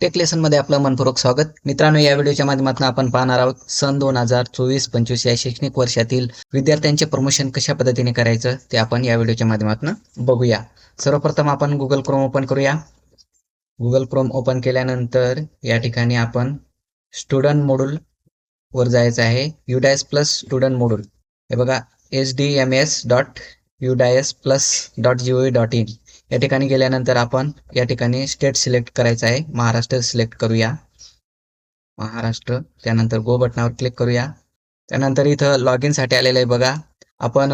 Take लेसनमध्ये आपलं मनपूर्वक स्वागत. मित्रांनो या व्हिडिओच्या माध्यमातून आपण पाहणार आहोत सन दोन हजार चोवीस पंचवीस या शैक्षणिक वर्षातील विद्यार्थ्यांचे प्रमोशन कशा पद्धतीने करायचं ते आपण या व्हिडिओच्या माध्यमातून बघूया. सर्वप्रथम आपण गुगल क्रोम ओपन करूया. गुगल क्रोम ओपन केल्यानंतर या ठिकाणी आपण स्टुडंट मोडूल वर जायचं आहे. युडायस प्लस स्टुडंट मोडूल हे बघा H D M S dot UDISE plus dot G O dot in या ठिकाणी गेल्यानंतर आपण या ठिकाणी स्टेट सिलेक्ट करायचं आहे. महाराष्ट्र सिलेक्ट करूया. महाराष्ट्र त्यानंतर गो बटनावर क्लिक करूया. त्यानंतर इथं लॉगसाठी आलेलं आहे बघा. आपण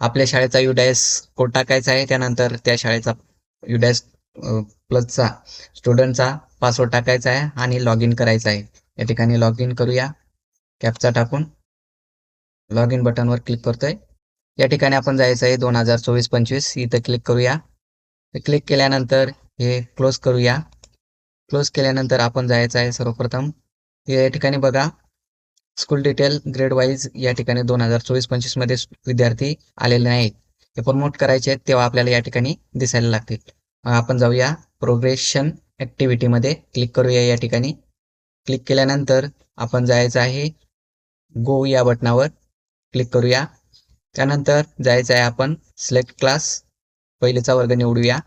आपल्या शाळेचा युडायस कोड टाकायचा आहे. त्यानंतर त्या शाळेचा युडायस प्लसचा स्टुडंटचा पासवर्ड टाकायचा आहे आणि लॉग इन करायचा आहे. या ठिकाणी लॉग इन करूया. कॅपचा टाकून लॉग इन बटनवर क्लिक करतोय. या ठिकाणी आपण जायचं आहे दोन हजार चोवीस पंचवीस. इथं क्लिक करूया. क्लिक केल्यानंतर हे क्लोज करूया. क्लोज केल्यानंतर आपण जायचं आहे सर्वप्रथम. या ठिकाणी बघा. स्कूल डिटेल ग्रेड वाईज या ठिकाणी दोन हजार चोवीस पंचवीसमध्ये विद्यार्थी आलेले नाहीत. हे प्रमोट करायचे आहेत तेव्हा आपल्याला या ठिकाणी दिसायला लागतील. आपण जाऊया. प्रोग्रेशन ऍक्टिव्हिटी मध्ये क्लिक करूया या ठिकाणी. क्लिक केल्यानंतर आपण जायचं आहे. गो या बटनावर क्लिक करूया. त्यानंतर जायचं आहे आपण सिलेक्ट क्लास पहिलेचा वर्ग निवडूया.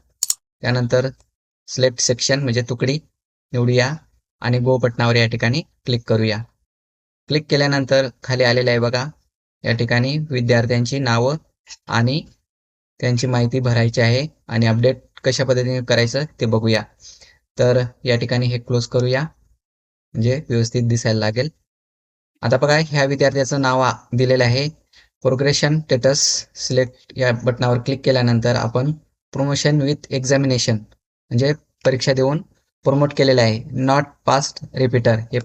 त्यानंतर सिलेक्ट सेक्शन म्हणजे तुकडी निवडूया आणि गो बटनावर या ठिकाणी क्लिक करूया. क्लिक केल्यानंतर खाली आलेलं आहे बघा. या ठिकाणी विद्यार्थ्यांची नावं आणि त्यांची माहिती भरायची आहे आणि अपडेट कशा पद्धतीने करायचं ते बघूया. तर या ठिकाणी हे क्लोज करूया. म्हणजे व्यवस्थित दिसायला लागेल. आता बघा ह्या विद्यार्थ्याचं नाव दिलेलं आहे. प्रोग्रेशन स्टेटस सिलेक्ट या बटनावर क्लिक केल्यानंतर आपण प्रमोशन विथ एक्झामिनेशन म्हणजे परीक्षा देऊन प्रमोट केलेलं आहे. नॉट पास्ट रिपीटर हे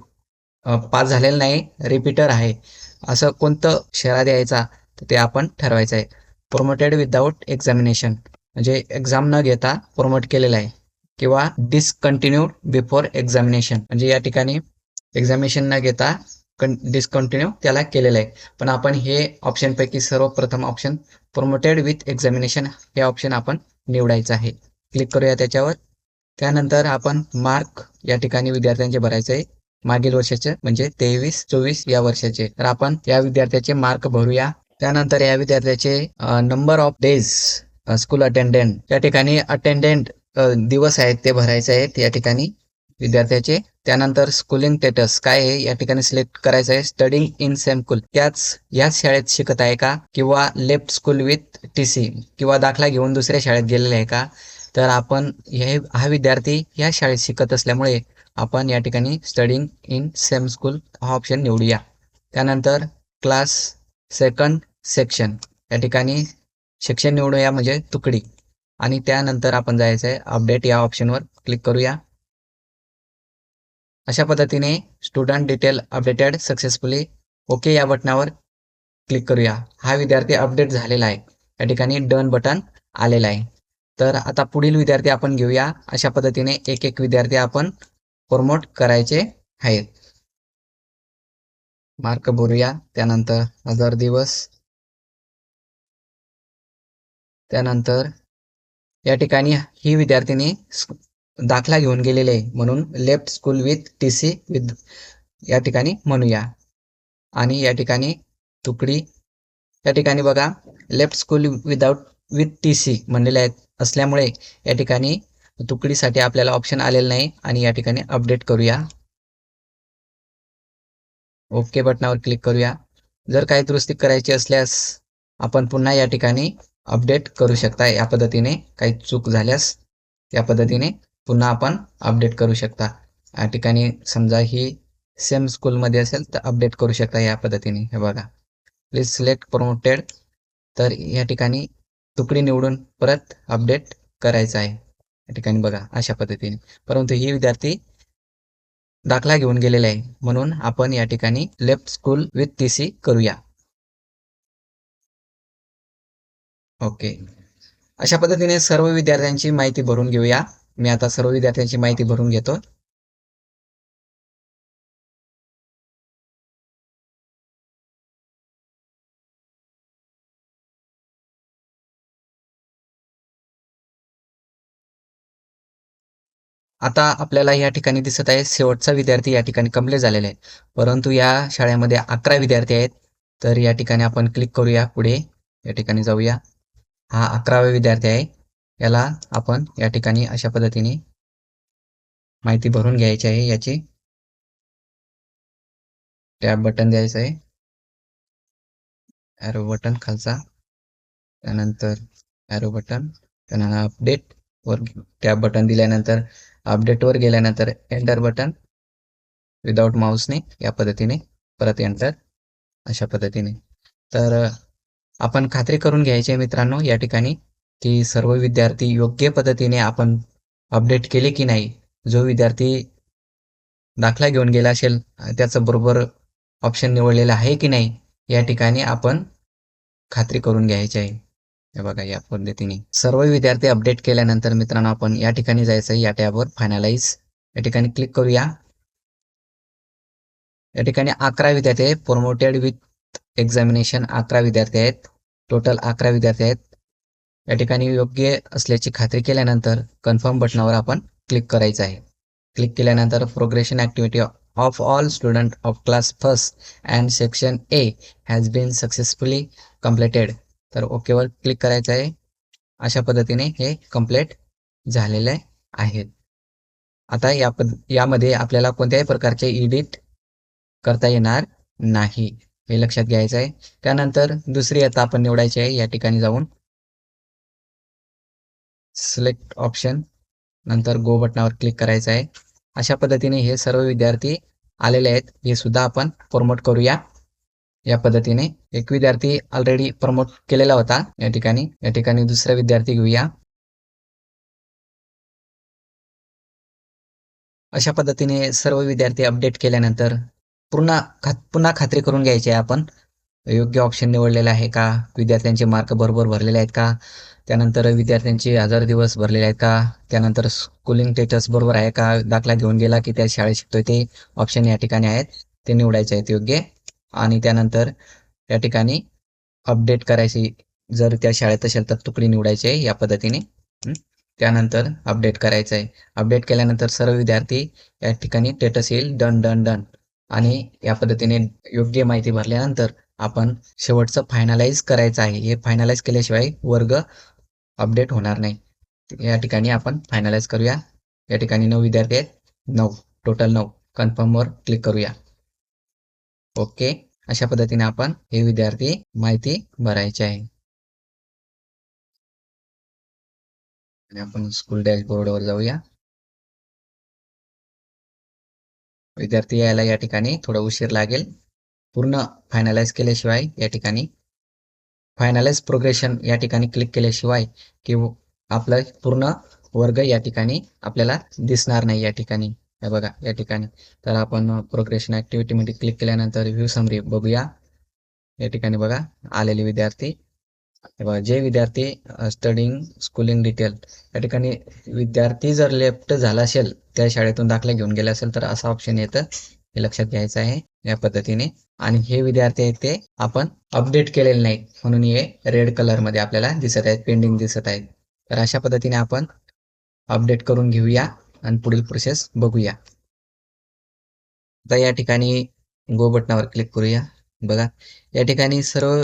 पास झालेलं नाही रिपीटर आहे. असं कोणतं शेरा द्यायचा तर ते आपण ठरवायचं आहे. प्रोमोटेड विदाऊट एक्झामिनेशन म्हणजे एक्झाम न घेता प्रमोट केलेलं आहे. किंवा डिसकंटिन्यूड बिफोर एक्झामिनेशन म्हणजे या ठिकाणी एक्झामिनेशन न घेता डिस्कंटिन्यू त्याला केलेलं आहे. पण आपण हे ऑप्शन पैकी सर्वप्रथम ऑप्शन प्रमोटेड विथ एक्झामिनेशन हे ऑप्शन आपण निवडायचं आहे. क्लिक करूया त्याच्यावर. त्यानंतर आपण मार्क या ठिकाणी विद्यार्थ्यांचे भरायचे आहे. मागील वर्षाचे म्हणजे तेवीस चोवीस या वर्षाचे. तर आपण या विद्यार्थ्याचे मार्क भरूया. त्यानंतर या विद्यार्थ्याचे number of days school attendant या ठिकाणी अटेंडंट दिवस आहेत ते भरायचे आहेत. या ठिकाणी विद्यार्थ्याचे त्यानंतर स्कूलिंग स्टेटस काय आहे या ठिकाणी सिलेक्ट करायचं आहे. स्टडिंग इन सेम स्कूल त्याच याच शाळेत शिकत आहे का? किंवा left school with T C किंवा दाखला घेऊन दुसऱ्या शाळेत गेलेला आहे का? तर आपण हे हा विद्यार्थी या शाळेत शिकत असल्यामुळे आपण या ठिकाणी स्टडिंग इन सेम स्कूल हा ऑप्शन निवडूया. त्यानंतर क्लास सेकंड सेक्शन या ठिकाणी सेक्शन निवडूया म्हणजे तुकडी. आणि त्यानंतर आपण जायचं आहे अपडेट या ऑप्शनवर क्लिक करूया. अशा पद्धतीने student detail updated successfully okay या बटनावर क्लिक करूया. हा विद्यार्थी अपडेट झालेला आहे. या ठिकाणी डन बटन आलेलं आहे. तर आता पुढील विद्यार्थी आपण घेऊया. अशा पद्धतीने एक एक विद्यार्थी आपण प्रमोट करायचे आहेत. मार्क भरूया. त्यानंतर हजार दिवस. त्यानंतर या ठिकाणी ही विद्यार्थिनी दाखला घेऊन गेलेले आहे. म्हणून left school with T C with या ठिकाणी म्हणूया. आणि या ठिकाणी तुकडी. या ठिकाणी बघा left school without with T C म्हणलेले आहेत. असल्यामुळे या ठिकाणी तुकडीसाठी आपल्याला ऑप्शन आलेलं नाही. आणि या ठिकाणी अपडेट करूया. ओके बटनावर क्लिक करूया. जर काही दुरुस्ती करायची असल्यास आपण पुन्हा या ठिकाणी अपडेट करू शकता या पद्धतीने काही चूक झाल्यास या पद्धतीने पुन्हा आपण अपडेट करू शकता. या ठिकाणी समजा ही सेम स्कूलमध्ये असेल तर अपडेट करू शकता या पद्धतीने. हे बघा. प्लीज सिलेक्ट प्रमोटेड तर या ठिकाणी तुकडी निवडून परत अपडेट करायचं आहे. या ठिकाणी बघा अशा पद्धतीने. परंतु ही विद्यार्थी दाखला घेऊन गेलेला आहे. म्हणून आपण या ठिकाणी left school with T C करूया. ओके अशा पद्धतीने सर्व विद्यार्थ्यांची माहिती भरून घेऊया. मी आता सर्व विद्यार्थ्यांची माहिती भरून घेतो. आता आपल्याला या ठिकाणी दिसत आहे शेवटचा विद्यार्थी या ठिकाणी कंप्लीट झालेला आहे. परंतु या शाळेमध्ये अकरा विद्यार्थी आहेत. तर या ठिकाणी आपण क्लिक करूया पुढे. या ठिकाणी जाऊया. हा अकरावा विद्यार्थी आहे. याला आपण या ठिकाणी अशा पद्धतीने माहिती भरून घ्यायची आहे. याची टॅब बटन द्यायचं आहे. ॲरो बटन खालचा. त्यानंतर ॲरो बटन त्यानंतर अपडेट वर टॅब बटन दिल्यानंतर अपडेटवर गेल्यानंतर एंटर बटन विदाउट माऊसने या पद्धतीने परत एंटर अशा पद्धतीने. तर आपण खात्री करून घ्यायची आहे मित्रांनो या ठिकाणी की सर्व विद्यार्थी योग्य पद्धतीने आपण अपडेट केले की नाही जो विद्यार्थी दाखला घेऊन गेला असेल त्याचं बरोबर ऑप्शन निवडलेला आहे की नाही या ठिकाणी आपण खात्री करून घ्यायची आहे. हे बघा या पद्धतीने. सर्व विद्यार्थी अपडेट केल्यानंतर मित्रांनो आपण या ठिकाणी जायचं आहे या टॅबवर फायनलाइज या ठिकाणी क्लिक करूया. या ठिकाणी अकरा विद्यार्थी आहेत प्रोमोटेड विथ एक्झामिनेशन अकरा विद्यार्थी आहेत टोटल अकरा विद्यार्थी आहेत. या ठिकाणी योग्य असल्याची खात्री केल्यानंतर कन्फर्म बटनावर आपण क्लिक करायचं आहे. क्लिक केल्यानंतर progression activity of all student of class first and section A has been successfully completed तर ओकेवर क्लिक करायचं आहे. अशा पद्धतीने हे कंप्लीट झालेले आहेत आता या पद यामध्ये आपल्याला कोणत्याही प्रकारचे एडिट करता येणार नाही. हे लक्षात घ्यायचं आहे. त्यानंतर दुसरी आता आपण निवडायची आहे. या ठिकाणी जाऊन सिलेक्ट ऑप्शन नंतर गो बटनावर क्लिक करायचं आहे. अशा पद्धतीने हे सर्व विद्यार्थी आलेले आहेत. हे सुद्धा आपण प्रमोट करूया. या पद्धतीने एक विद्यार्थी ऑलरेडी प्रमोट केलेला होता. या ठिकाणी या ठिकाणी दुसरा विद्यार्थी घेऊया. अशा पद्धतीने सर्व विद्यार्थी अपडेट केल्यानंतर पुन्हा खा पुन्हा खात्री करून घ्यायची आहे आपण. योग्य ऑप्शन निवडलेलं आहे का? विद्यार्थ्यांचे मार्क बरोबर भरलेले आहेत का? त्यानंतर विद्यार्थ्यांचे हजार दिवस भरलेले आहेत का? त्यानंतर स्कूलिंग स्टेटस बरोबर आहे का? दाखला घेऊन गेला की त्या शाळेत शिकतोय ते ऑप्शन या ठिकाणी आहेत. ते निवडायचे आहेत योग्य. आणि त्यानंतर त्या ठिकाणी अपडेट करायची जर त्या शाळेत असेल तर तुकडी निवडायची आहे या पद्धतीने. त्यानंतर अपडेट करायचं आहे. अपडेट केल्यानंतर सर्व विद्यार्थी या ठिकाणी स्टेटस येईल. डन डन डन आणि या पद्धतीने योग्य माहिती भरल्यानंतर आपण शेवटचं फायनलाइज करायचं आहे. हे फायनलाइज केल्याशिवाय वर्ग अपडेट होणार नाही. या ठिकाणी आपण फायनलाइज करूया. या ठिकाणी नऊ विद्यार्थी आहेत. नऊ टोटल नऊ. कन्फर्मवर क्लिक करूया. ओके अशा पद्धतीने आपण हे विद्यार्थी माहिती भरायची आहे. आणि आपण स्कूल डॅशबोर्डवर जाऊया. विद्यार्थी यायला या ठिकाणी थोडा उशीर लागेल. पूर्ण फायनलाइज केल्याशिवाय या ठिकाणी फायनलाइज प्रोग्रेशन या ठिकाणी क्लिक केल्याशिवाय की आपलं पूर्ण वर्ग या ठिकाणी आपल्याला दिसणार नाही या ठिकाणी. हे बघा या ठिकाणी. तर आपण प्रोग्रेशन ॲक्टिव्हिटीमध्ये क्लिक केल्यानंतर व्ह्यू समरी बघूया. या ठिकाणी बघा आलेले विद्यार्थी. हे बघा जे विद्यार्थी स्टडिंग स्कूलिंग डिटेल या ठिकाणी विद्यार्थी जर लेफ्ट झाला असेल त्या शाळेतून दाखला घेऊन गेला असेल तर असा ऑप्शन येतं. हे लक्षात घ्यायचं आहे या पद्धतीने. आणि हे विद्यार्थी आहेत ते आपण अपडेट केलेले नाहीत. म्हणून हे रेड कलरमध्ये आपल्याला दिसत आहेत पेंडिंग दिसत आहेत. तर अशा पद्धतीने आपण अपडेट करून घेऊया आणि पुढील प्रोसेस बघूया. आता या ठिकाणी गो बटनावर क्लिक करूया. बघा या ठिकाणी सर्व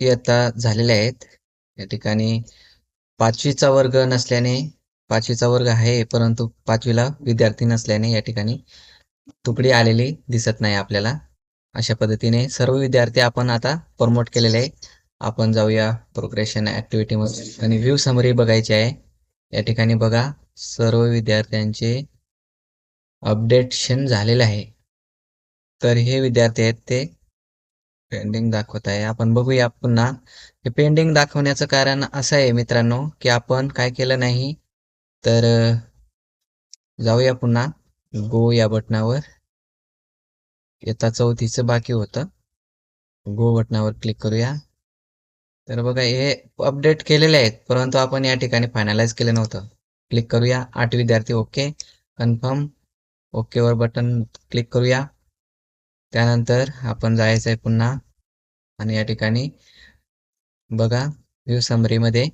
इयत्ता झालेल्या आहेत. या ठिकाणी पाचवीचा वर्ग नसल्याने पाचवीचा वर्ग आहे परंतु पाचवीला विद्यार्थी नसल्याने या ठिकाणी तुकडी आलेली दिसत नाही आपल्याला. अशा पद्धतीने सर्व विद्यार्थी आपण आता प्रमोट केलेले आहे. आपण जाऊया प्रोग्रेशन ॲक्टिव्हिटीमध्ये आणि व्ह्यू समरी बघायची आहे. या ठिकाणी बघा सर्व विद्यार्थ्यांचे अपडेटेशन झालेलं आहे. तर हे विद्यार्थी आहेत ते पेंडिंग दाखवत आहे. आपण बघूया पुन्हा. हे पेंडिंग दाखवण्याचं कारण असं आहे मित्रांनो की आपण काय केलं नाही. तर जाऊया पुन्हा. गो या बटनावर. येता चौथीचं बाकी होतं. गो बटनावर क्लिक करूया. तर बघा हे अपडेट केलेले आहेत परंतु आपण या ठिकाणी फायनलाइज केलं नव्हतं. क्लिक करूया. आठ विद्यार्थी ओके कन्फर्म ओकेवर बटन क्लिक करूया. त्यानंतर आपण जायचं आहे पुन्हा. आणि या ठिकाणी बघा व्ह्यू समरीमध्ये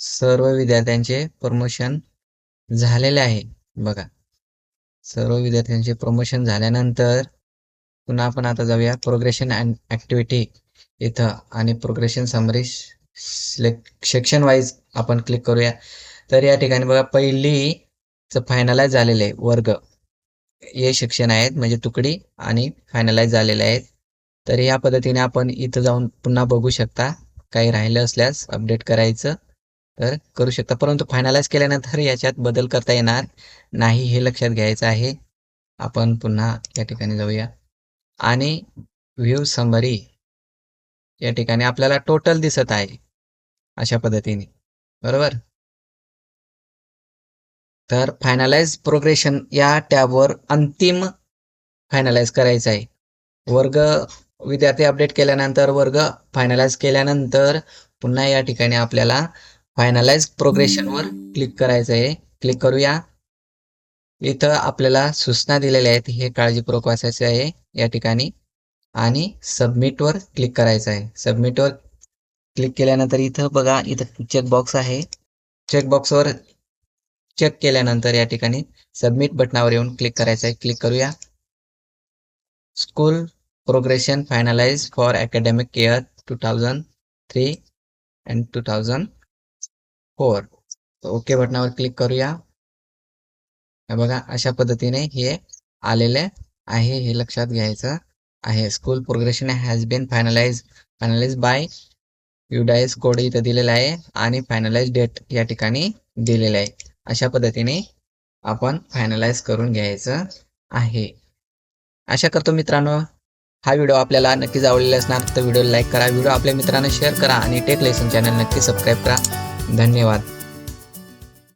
सर्व विद्यार्थ्यांचे प्रमोशन झालेले आहे. बघा. सर्व विद्यार्थ्यांचे प्रमोशन झाल्यानंतर पुन्हा आपण आता जाऊया. प्रोग्रेशन अँड ॲक्टिव्हिटी इथं आणि progression summary select section wise आपण क्लिक करूया. तर या ठिकाणी बघा पहिलीचं फायनलाइज झालेलं आहे. वर्ग. हे सेक्शन आहेत म्हणजे तुकडी आणि फायनलाइज झालेले आहेत. तर या पद्धतीने आपण इथं जाऊन पुन्हा बघू शकता. काही राहिलं असल्यास अपडेट करायचं. तर करू शकता. परंतु फायनलाइज केल्यानंतर याच्यात बदल करता येणार नाही हे लक्षात घ्यायचं आहे. आपण पुन्हा या ठिकाणी जाऊया. आणि व्ह्यू समरी या ठिकाणी आपल्याला टोटल दिसत आहे. अशा पद्धतीने. बरोबर? तर फायनलाइज प्रोग्रेशन या टॅबवर अंतिम फायनलाइज करायचं आहे. वर्ग विद्यार्थी अपडेट केल्यानंतर वर्ग फायनलाइज केल्यानंतर पुन्हा या ठिकाणी आपल्याला फायनलाइज प्रोग्रेशनवर क्लिक करायचं आहे. क्लिक करूया. इथं आपल्याला सूचना दिलेल्या आहेत. हे काळजीपूर्वक वाचायचे आहे या ठिकाणी. आणि सबमिटवर क्लिक करायचं आहे. सबमिटवर क्लिक केल्यानंतर इथं बघा इथं चेकबॉक्स आहे. चेकबॉक्सवर चेक केल्यानंतर या ठिकाणी सबमिट बटनावर येऊन क्लिक करायचं आहे. क्लिक करूया. School progression finalise for academic year two thousand three and two thousand four. Okay बटनावर क्लिक करूया. बघा अशा पद्धतीने हे आलेले आहे हे लक्षात घ्यायचं आहे. School progression has been finalise finalise by UDISE code इथं दिलेला आहे आणि फायनलाइज डेट या ठिकाणी दिलेलं आहे. अशा पद्धतीने आपण फायनलाइज करून घ्यायचं आहे. आशा करतो मित्रांनो हा व्हिडिओ आपल्याला नक्कीच आवडलेला असणार तर व्हिडिओ लाईक करा व्हिडिओ आपल्या मित्रांना शेअर करा आणि टेक लेसन चॅनल नक्की सबस्क्राईब करा. धन्यवाद.